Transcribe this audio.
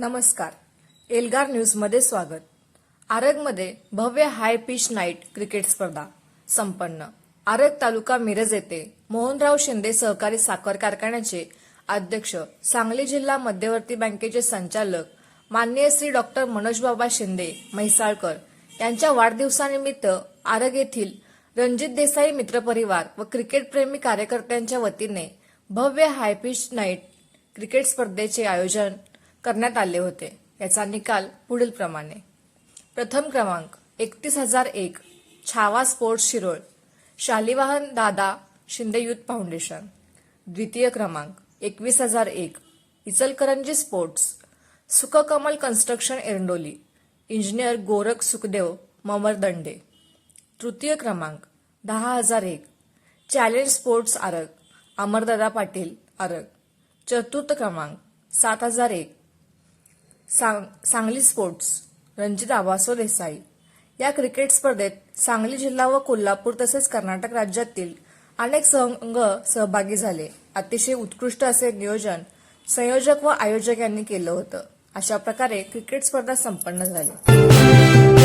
नमस्कार. एल्गार न्यूजमध्ये स्वागत. आरगमध्ये भव्य हाय पिच नाईट क्रिकेट स्पर्धा संपन्न. आरग तालुका मिरज येथे मोहनराव शिंदे सहकारी साखर कारखान्याचे अध्यक्ष सांगली जिल्हा मध्यवर्ती बँकेचे संचालक माननीय श्री डॉक्टर मनोजबाबा शिंदे म्हैसाळकर यांच्या वाढदिवसानिमित्त आरग येथील रणजित देसाई मित्रपरिवार व क्रिकेटप्रेमी कार्यकर्त्यांच्या वतीने भव्य हायपिच नाईट क्रिकेट स्पर्धेचे आयोजन करण्यात आले होते. याचा निकाल पुढील प्रमाणे. प्रथम क्रमांक एकतीस हजार एक छावा स्पोर्ट्स शिरोळ शालिवाहन दादा शिंदे युथ फाउंडेशन. द्वितीय क्रमांक एकवीस हजार एक Ichalkaranji sports Sukhkamal construction Erandoli engineer Gorakh Sukhdev Mamardande तृतीय क्रमांक दहा हजार एक चॅलेंज स्पोर्ट्स आरग अमरदादा पाटील आरग. चतुर्थ क्रमांक सात हजार एक सांग सांगली स्पोर्ट्स रणजित आवासो देसाई. या क्रिकेट स्पर्धेत सांगली जिल्हा व कोल्हापूर तसेच कर्नाटक राज्यातील अनेक संघ सहभागी झाले. अतिशय उत्कृष्ट असे नियोजन संयोजक व आयोजक यांनी केलं होतं. अशा प्रकारे क्रिकेट स्पर्धा संपन्न झाली.